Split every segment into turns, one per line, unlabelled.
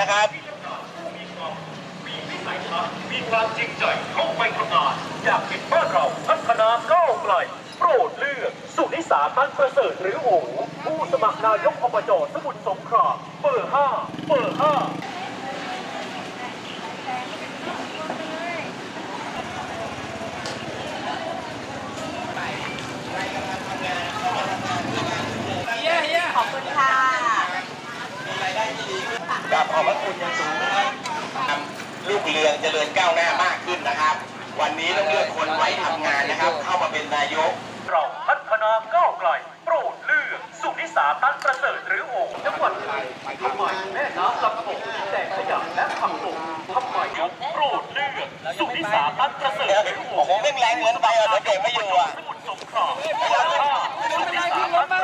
นะครับ
มีวิสัยทัศน์มีความจริงใจเข้าไปทำงานอยากเห็นบ้านเราพัฒนาก้าวไกลโปรดเลือก สุนิสาตั้นประเสริฐหรือโอผู้สมัครนายกอบจสมุทรสงครามเบอร์ห้าเบอร์ห้า
ขอบคุณค่ะ
กับขอบพระ คุณอย่างสูงนะครับทำลูกเรืองเจริญก้าวหน้ามากขึ้นนะครับ วันนี้ต้องเลือกคนไว้ทำงานนะครับ เข้ามาเป็นนายก
เราพัฒนาก้าวไกลโปรดเลือกสุนิสาตั้นประเสริฐหรือโอจังหวัดไทยทำไมแม่น้ำลำโขงแต่ขยะและผักตบทำไมยกโปรดเลือกสุนิสาตั้นประเสริฐหรือโอ
โอ้โหแม่งแรงเหมือนไปอะเดี๋ยวเด็กไม่อยู่อะ
สมุทรสงครามเบอร์ห้าสุนิสาตั้น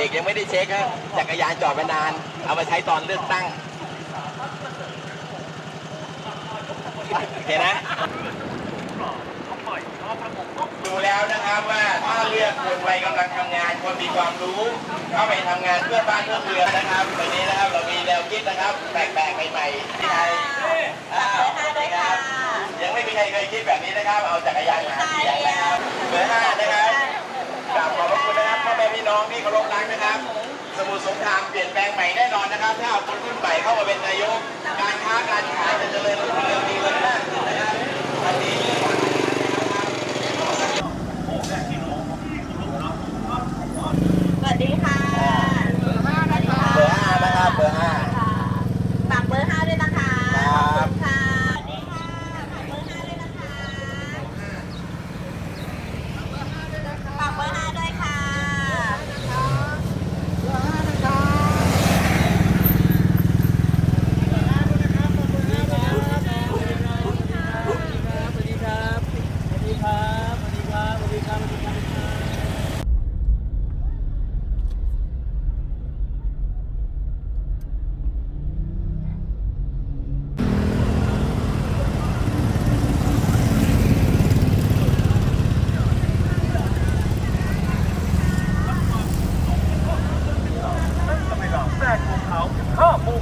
ร
กยังไม่ได้เช็คครับจักรยานจอดไปนาน เอามาใช้ตอนเลือกตั้งโอเคนะดูแล้วนะครับว่าถ้าเลือกคนวัยกำลังทำงานคนมีความรู้ เข้าไปทำงานเพื่อบ้านเพื่อเมืองนะครับวันนี้นะครับเรามีแนวคิดนะครับแปลกๆใหม่ๆที่ไทยอ้าวสวัสดีครับยังไม่มีใครเคยคิดแบบนี้นะครับ เอาจักรยานมา ข้อมูล